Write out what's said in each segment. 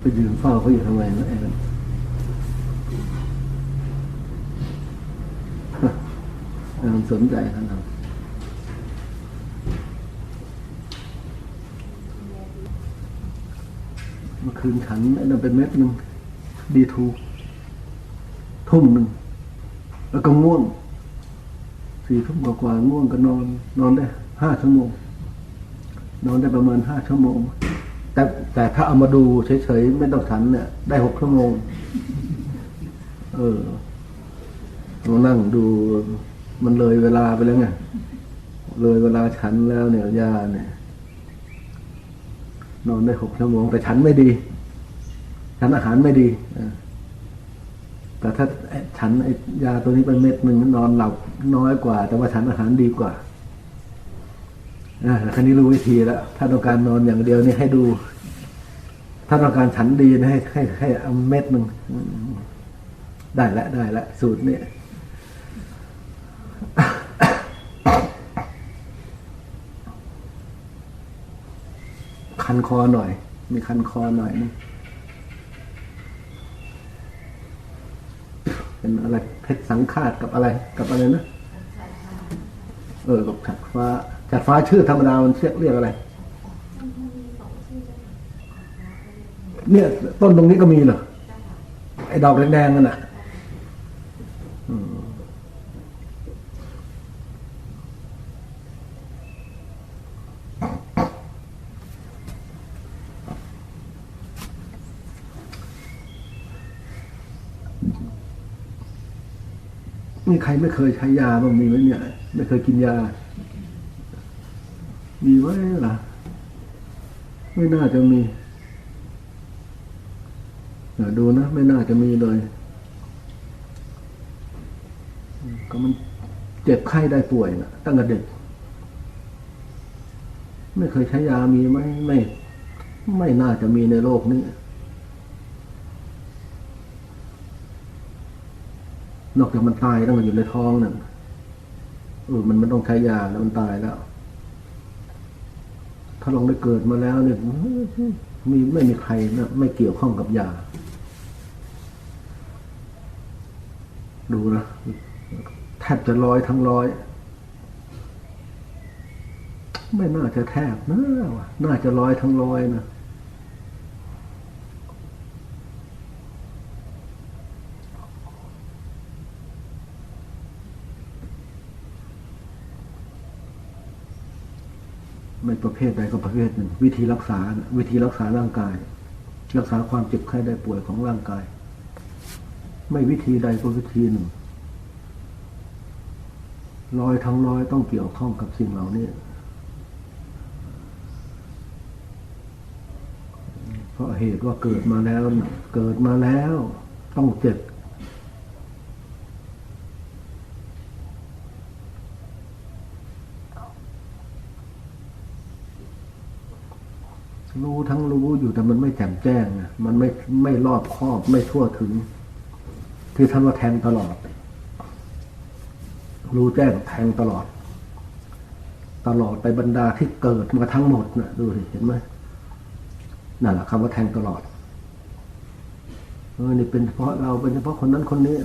ไปยืนเฝ้าเขาอยู่ทำไมนะแอนแอนสนใจขนาดเมื่อคืนฉันไอ้นั่นเป็นเม็ดหนึ่งดีทูทุ่มหนึ่งแล้วก็ง่วงสี่ทุ่มกว่าง่วงก็นอน นอนได้ห้าชั่วโมง นอนได้ประมาณห้าชั่วโมง แต่แต่ถ้าเอามาดูเฉยๆไม่ต้องฉันเนี่ย ได้หกชั่วโมง เออเรานั่งดูมันเลยเวลาไปแล้วไงเลยเวลาฉันแล้วเนี่ยยาเนี่ย นอนได้หกชั่วโมงแต่ฉันไม่ดี ฉันอาหารไม่ดีแต่ถ้าฉันไอยาตัวนี้เป็นเม็ดหนึ่งนอนหลับน้อยกว่า แต่ว่าฉันอาหารดีกว่า อ่าคันนี้รู้วิธีแล้ว ถ้าต้องการนอนอย่างเดียวนี่ให้ดู ถ้าต้องการฉันดีนะให้ให้ให้เอาเม็ดหนึ่งได้ล้วได้ล้วสูตรนี้คันคอหน่อย มีคันคอหน่อยนึงเป็นอะไรเพชรสังฆาตกับอะไร กับอะไรนะ เออกับฉัดฟ้า ฉัดฟ้าชื่อธรรมดามันเรียกเรียกอะไร เนี่ยต้นตรงนี้ก็มีเหรอไอ้ดอกแดงๆนั่นน่ะมนี่ใครไม่เคยใช้ยาบ้างมีไหมเนี่ย ไม่เคยกินยา มีไหมล่ะ ไม่น่าจะมีดูนะ ไม่น่าจะมีเลย ก็มันเจ็บไข้ได้ป่วยนะตั้งแต่เด็ก ไม่เคยใช้ยามีไหมไม่ ไม่น่าจะมีในโลกนี้ นอกจากมันตายตั้งแต่อยู่ในท้องนั่นเออมันมันต้องใช้ยาแล้วมันตายแล้ว ถ้าลงได้เกิดมาแล้วเนี่ยมีไม่มีใครนะไม่เกี่ยวข้องกับยา ดูนะแทบจะร้อยทั้งร้อย ไม่น่าจะแทบนะว่ะน่าจะร้อยทั้งร้อยนะ ประเภทใดก็ประเภทหนึ่ง วิธีรักษา วิธีรักษาร่างกาย รักษาความเจ็บไข้ได้ป่วยของร่างกาย ไม่วิธีใดก็วิธีหนึ่งร้อยทั้งร้อยต้องเกี่ยวข้องกับสิ่งเหล่านี้เพราะเหตุว่าเกิดมาแล้ว เกิดมาแล้ว ต้องเจ็บ รู้ทั้งรู้อยู่แต่มันไม่แจ่มแจ้งนะมันไม่ไม่รอบครอบไม่ทั่วถึงที่ท่านว่าแทงตลอด รู้แจ้งแทงตลอด ตลอดไปบรรดาที่เกิดมาทั้งหมดนะดูสิเห็นไหมนั่นแหละคำว่าแทงตลอดเออนี่เป็นเฉพาะเราเป็นเฉพาะคนนั้นคนนี้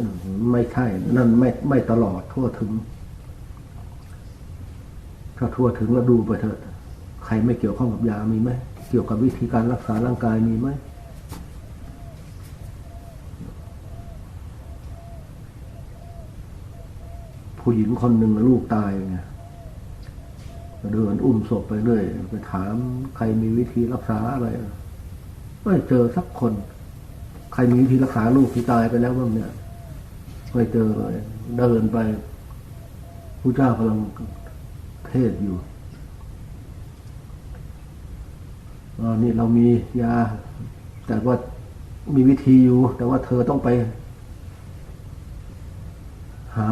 ไม่ใช่ นั่นไม่ไม่ตลอดทั่วถึง ถ้าทั่วถึงแล้วดูไปเถอะ ใครไม่เกี่ยวข้องกับยามีไหม เกี่ยวกับวิธีการรักษาร่างกายมีไหมผู้หญิงคนหนึ่งลูกตายไงเดินอุ้มศพไปเรื่อยไปถามใครมีวิธีรักษาอะไรไม่เจอสักคน ใครมีวิธีรักษาลูกที่ตายไปแล้วบ้างเนี่ยไม่เจอเลยเดินไปผู้เจ้ากำลังเทศอยู่ อ๋อ นี่เรามียา แต่ว่ามีวิธีอยู่ แต่ว่าเธอต้องไป หา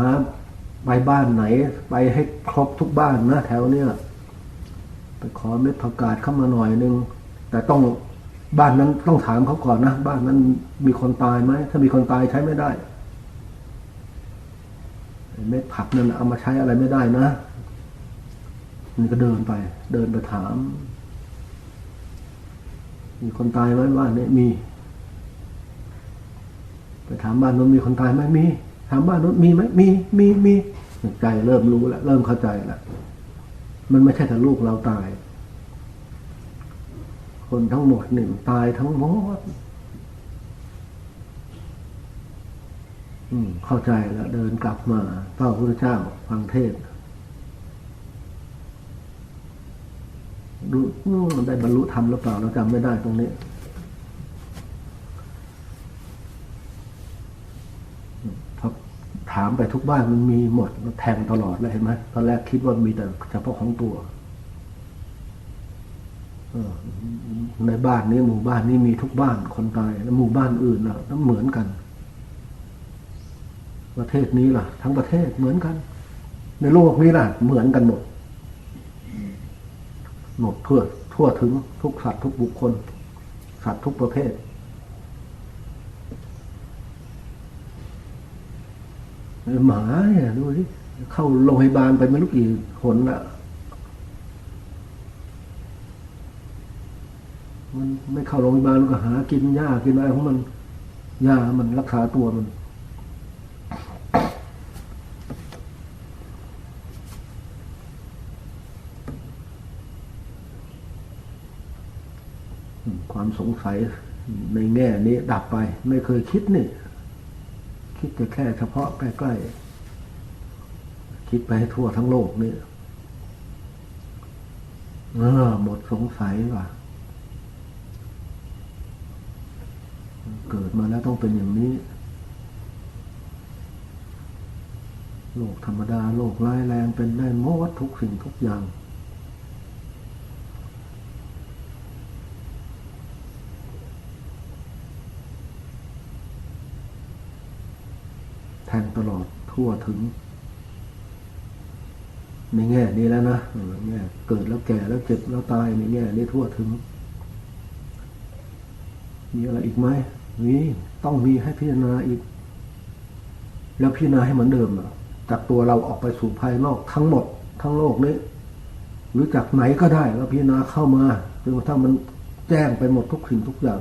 ไปบ้านไหน ไปให้ครบทุกบ้านนะแถวเนี้ยไปขอเม็ดผักกาดเข้ามาหน่อยนึง แต่ต้องบ้านนั้นต้องถามเขาก่อนนะบ้านนั้นมีคนตายไหมถ้ามีคนตายใช้ไม่ได้เม็ดผักนั่นเอามาใช้อะไรไม่ได้นะนี่ก็เดินไป เดินไปถาม มีคนตายไหมบ้านนี้มี ไปถามบ้านนู้นมีคนตายไหมมี ถามบ้านนู้นมีไหมมี มีมีใจเริ่มรู้แล้วเริ่มเข้าใจละมันไม่ใช่แต่ลูกเราตาย คนทั้งหมดหนึ่งตายทั้งหมดเข้าใจแล้วเดินกลับมาเฝ้าพระเจ้าฟังเทศ น์ดูอืมได้บรรลุธรรมหรือเปล่าเราจำไม่ได้ตรงนี้ถามไปทุกบ้านมันมีหมดแทงตลอดเลยเห็นไหมตอนแรกคิดว่ามีแต่เฉพาะของตัวในบ้านนี้หมู่บ้านนี้มีทุกบ้านคนตายแล้วหมู่บ้านอื่นล่ะต้องเหมือนกัน ประเทศนี้ล่ะ ทั้งประเทศเหมือนกัน ในโลกนี้ล่ะ เหมือนกันหมด หมดทั่วทั่วถึงทุกสัตว์ทุกบุคคล สัตว์ทุกประเภท หมาเนี่ยดูสิเข้าโรงพยาบาลไปไม่รู้กี่หนละมันไม่เข้าโรงพยาบาลมันก็หากินหญ้ากินอะไรของมันหญ้ามันรักษาตัวมัน ความสงสัยในแง่นี้ดับไป ไม่เคยคิดนี่ คิดแต่แค่เฉพาะใกล้ๆ คิดไปให้ทั่วทั้งโลกนี่เออหมดสงสัยว่ะ เกิดมาแล้วต้องเป็นอย่างนี้ โลกธรรมดา โลกร้ายแรงเป็นได้หมดทุกสิ่งทุกอย่าง งตลอดทั่วถึง ในแง่นี้แล้วนะเออแง่เกิดแล้วแก่แล้วเจ็บแล้วตายในแง่นี้ทั่วถึง มีอะไรอีกไหมมีต้องมีให้พิจารณาอีก แล้วพิจารณาให้เหมือนเดิมอะจากตัวเราออกไปสู่ภายนอกทั้งหมด ทั้งโลกนี้ หรือจากไหนก็ได้แล้วพิจารณาเข้ามาจนกระทั่งมันแจ้งไปหมดทุกสิ่งทุกอย่าง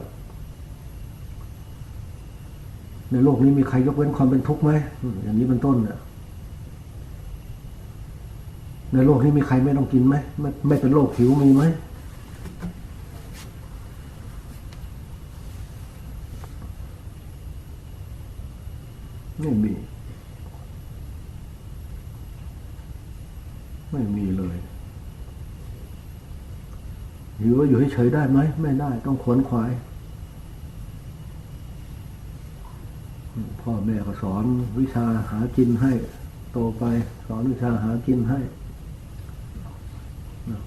ในโลกนี้มีใครยกเว้นความเป็นทุกข์ไหมอย่างนี้เป็นต้นเนี่ยในโลกนี้มีใครไม่ต้องกินไหมไม่ไม่เป็นโรคหิวมีไหมไม่มี ไม่มีเลยหิวแล้วอยู่เฉยๆได้ไหม ไม่ได้ต้องขวนขวาย พ่อแม่ก็สอนวิชาหากินให้ โตไป สอนวิชาหากินให้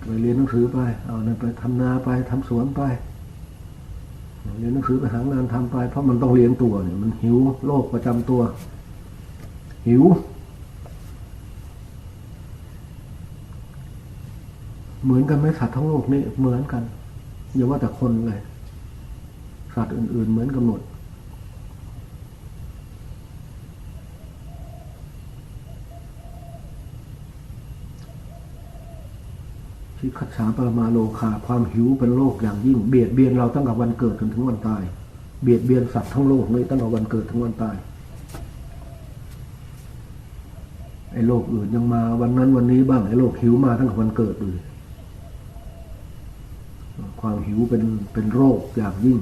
ไปเรียนหนังสือไป เอานไปทำนาไปทำสวนไปเรียนหนังสือไปหางานทำไป เพราะมันต้องเลี้ยงตัวเนี่ยมันหิวโรคประจำตัว หิว เหมือนกันไหมสัตว์ทั้งโลกนี่เหมือนกันอย่าว่าแต่คนเลยสัตว์อื่น ๆ เหมือนกันหมด ที่คัดฉาปรมาโลคาความหิวเป็นโรคอย่างยิ่ง เบียดเบียนเราตั้งแต่วันเกิดจนถึงวันตาย เบียดเบียนสัตว์ทั้งโลกเลยตั้งแต่วันเกิดถึงวันตายไอ้โรคอื่นยังมาวันนั้นวันนี้บ้างไอ้โรคหิวมาตั้งแต่วันเกิดเลยความหิวเป็นเป็นโรคอย่างยิ่ง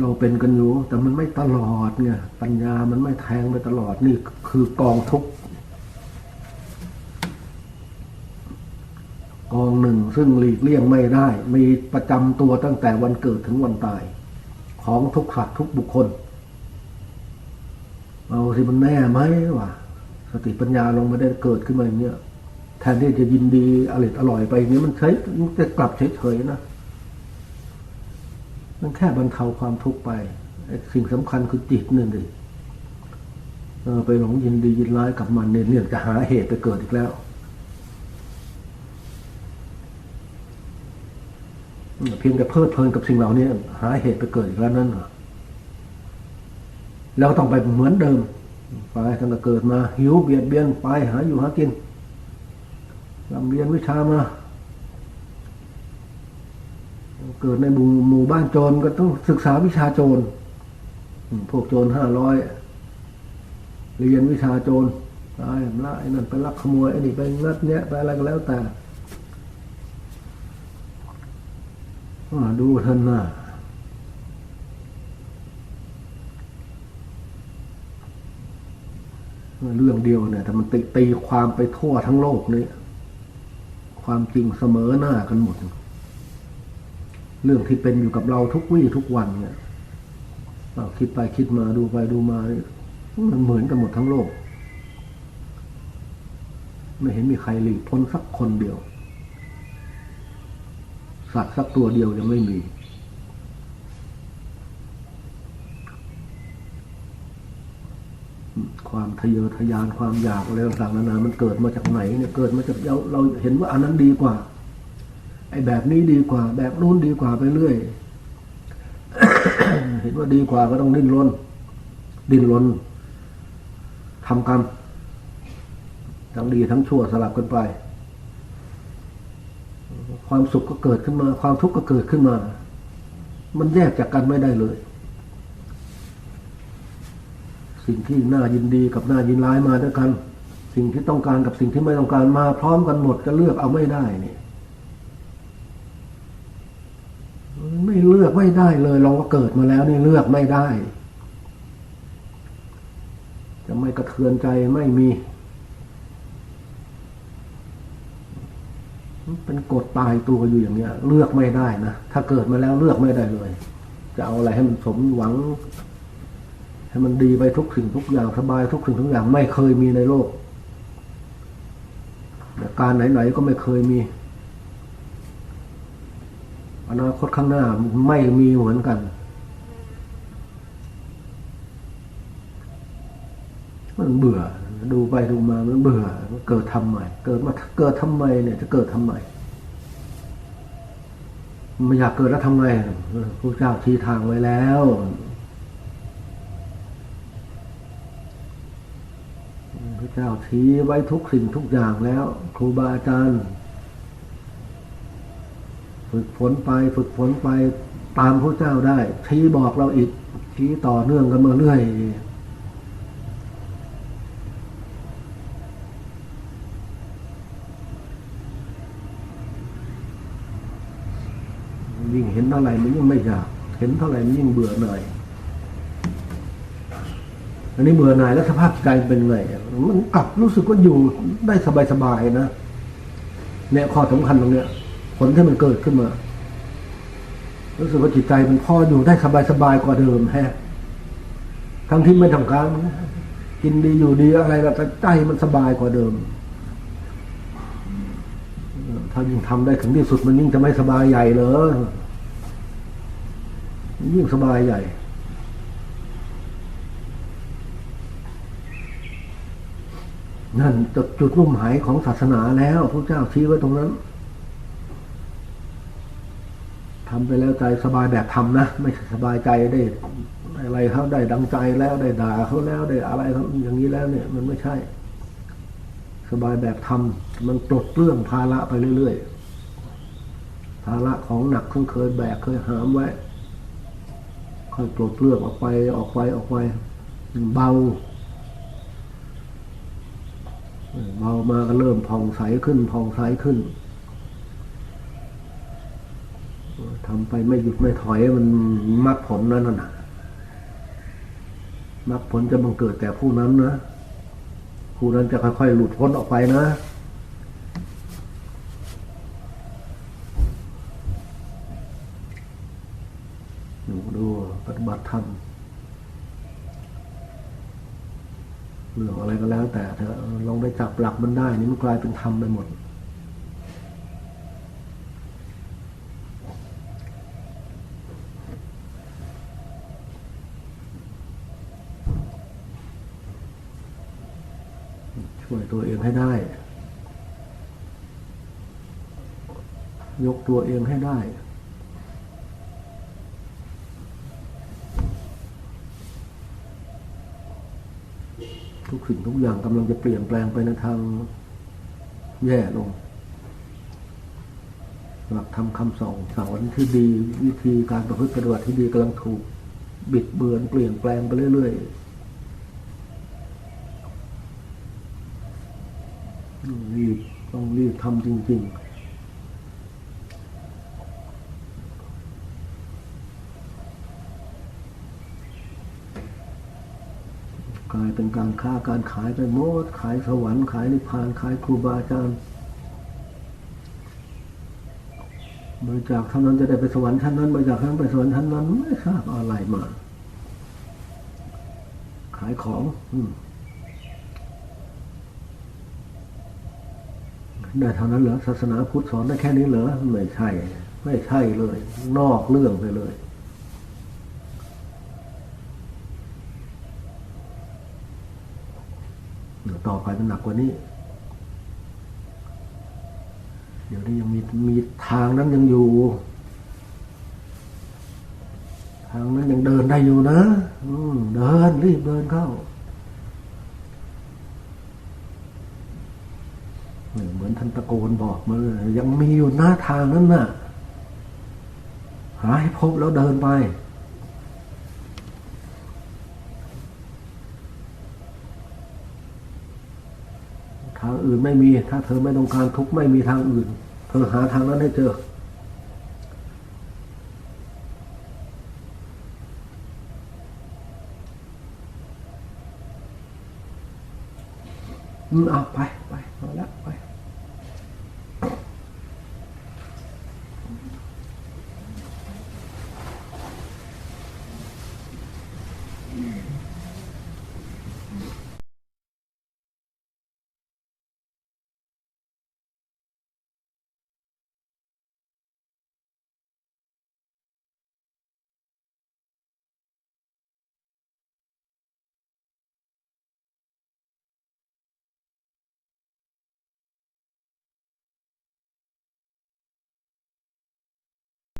เราเป็นกันอยู่ แต่มันไม่ตลอดไงปัญญามันไม่แทงไปตลอดนี่คือกองทุกกองหนึ่งซึ่งหลีกเลี่ยงไม่ได้ มีประจำตัวตั้งแต่วันเกิดถึงวันตาย ของทุกสัตว์ทุกบุคคล เอาสิมันแน่ไหมวะสติปัญญาลงมาได้เกิดขึ้นมาอย่างเงี้ยแทนที่จะยินดีอร่อยอร่อยไปอย่างเงี้ยมันใช้จะกลับเฉยๆนะ มันแค่บรรเทาความทุกข์ไป สิ่งสำคัญคือจิตนี่ดิเออไปหลงยินดียินร้ายกับมันเนี่ยเนี่ยจะหาเหตุไปเกิดอีกแล้วเพียงแต่เพลิดเพลินกับสิ่งเหล่านี้หาเหตุไปเกิดอีกแล้วนั่นเรอแล้วต้องไปเหมือนเดิม ไปตั้งแต่เกิดมาหิวเบียดเบียนไปหาอยู่หากินลำเรียนวิชามา เกิดในหมู่หมู่บ้านโจรก็ต้องศึกษาวิชาโจรพวกโจรห้าร้อยเรียนวิชาโจรไอ้ละไอ้นั่นไปลักขโมยไอ้นี่ไปงัดเนี้ยไปอะไรก็แล้วแต่ดูท่านหน้าเรื่องเดียวเนี่ยแต่มันตีตีความไปทั่วทั้งโลกนี่ความจริงเสมอหน้ากันหมด เรื่องที่เป็นอยู่กับเราทุกวี่ทุกวันเนี่ยเราคิดไปคิดมาดูไปดูมามันเหมือนกันหมดทั้งโลก ไม่เห็นมีใครหลีกพ้นสักคนเดียว สัตว์สักตัวเดียวยังไม่มี ความทะเยอทะยานความอยากอะไรต่างๆนานามันเกิดมาจากไหนเนี่ยเกิดมาจากเราเราเห็นว่าอันนั้นดีกว่า ไอ้แบบนี้ดีกว่า แบบนู้นดีกว่าไปเรื่อยเห็นว่าดีกว่าก็ต้องดิ้นรนดิ้นรนทำกรรมทั้งดีทั้งชั่วสลับกันไป ความสุขก็เกิดขึ้นมา ความทุกข์ก็เกิดขึ้นมา มันแยกจากกันไม่ได้เลย สิ่งที่น่ายินดีกับน่ายินร้ายมาด้วยกัน สิ่งที่ต้องการกับสิ่งที่ไม่ต้องการมาพร้อมกันหมดจะเลือกเอาไม่ได้เนี่ย ไม่เลือกไม่ได้เลยลองก็เกิดมาแล้วนี่เลือกไม่ได้ จะไม่กระเทือนใจไม่มี เป็นกฎตายตัวอยู่อย่างเนี้ย เลือกไม่ได้นะถ้าเกิดมาแล้วเลือกไม่ได้เลย จะเอาอะไรให้มันสมหวัง ให้มันดีไปทุกสิ่งทุกอย่างสบายทุกสิ่งทุกอย่างไม่เคยมีในโลกการไหนๆก็ไม่เคยมี นาคตข้างหน้าไม่มีเหมือนกัน มันเบื่อ ดูไปดูมามันเบื่อมันเกิดทำใหม่เกิดมาเกิดทำไมเนี่ย จะเกิดทำไมไม่อยากเกิดแล้วทำไงพระเจ้าชี้ทางไว้แล้วพระเจ้าชี้ไว้ทุกสิ่งทุกอย่างแล้ว ครูบาอาจารย์ ฝึกฝนไปฝึกฝนไปตามพระเจ้าได้ชี้บอกเราอีกชี้ต่อเนื่องกันมาเรื่อยยิ่งเห็นเท่าไหร่มันยิ่งไม่อยาก เห็นเท่าไหร่มันยิ่งเบื่อหน่ายอันนี้เบื่อหน่ายแล้วสภาพใจเป็นไงมันกลับรู้สึกว่าอยู่ได้สบายๆนะเนี่ยข้อสำคัญตรงเนี้ย ผลที่มันเกิดขึ้นมารู้สึกว่าจิตใจมันพออยู่ได้สบายๆกว่าเดิมแฮะทั้งที่ไม่ทำการกินดีอยู่ดีอะไรแบบใจมันสบายกว่าเดิม ถ้ายิ่งทำได้ถึงที่สุดมันยิ่งจะไม่สบายใหญ่เลยยิ่งสบายใหญ่นั่นจุดจุดมุ่งหมายของศาสนาแล้วพระเจ้าชี้ไว้ตรงนั้น ทำไปแล้วใจสบายแบบทำนะ ไม่สบายใจได้อะไรเขาได้ดังใจแล้วได้ด่าเขาแล้วได้อะไรเขาอย่างนี้แล้วเนี่ย มันไม่ใช่ สบายแบบทำมันปลดเรื่องภาระไปเรื่อยๆภาระของหนักเคยเคยแบกเคยหามไว้ค่อยปลดเรื่องออกไปออกไปออกไปเบาเบามาก็เริ่มผ่องใสขึ้นผ่องใสขึ้น ทำไปไม่หยุดไม่ถอยมันมรรคผลนั่นน่ะมรรคผลจะบังเกิดแต่ผู้นั้นนะผู้นั้นจะค่อยๆหลุดพ้นออกไปนะดูดูปฏิบัติธรรมเรื่องอะไรก็แล้ว แต่เธอลองได้จับหลักมันได้ นี่มันกลายเป็นธรรมไปหมด ช่วยตัวเองให้ได้ ยกตัวเองให้ได้ทุกสิ่งทุกอย่างกำลังจะเปลี่ยนแปลงไปในทางแย่ลง หลักธรรมคำสอนสอนที่ดีวิธีการประพฤติปฏิบัติที่ดีกำลังถูกบิดเบือนเปลี่ยนแปลงไปเรื่อยๆ รีบต้องรีบทำจริงๆกลายเป็นการค้าการขายไปหมดขายสวรรค์ขายนิพพานขายครูบาอาจารย์บริจาคเท่านั้นจะได้ไปสวรรค์ชั้นนั้นบริจาคเท่านั้นไปสวรรค์ชั้นนั้นไม่ทราบอาอะไรมา ขายของ อืม ได้เท่านั้นเหรอศาสนาพุทธสอนได้แค่นี้เหรอไม่ใช่ ไม่ใช่เลย นอกเรื่องไปเลยเดี๋ยวต่อไปมันหนักกว่านี้ เดี๋ยวนี้ยังมีมีทางนั้นยังอยู่ ทางนั้นยังเดินได้อยู่นะเดินรีบเดินเข้า เหมือนท่านตะโกนบอกมาเลยยังมีอยู่หน้าทางนั้นน่ะ หาให้พบแล้วเดินไป ทางอื่นไม่มี ถ้าเธอไม่ต้องการทุกข์ไม่มีทางอื่น เธอหาทางนั้นให้เจออืมเอาไป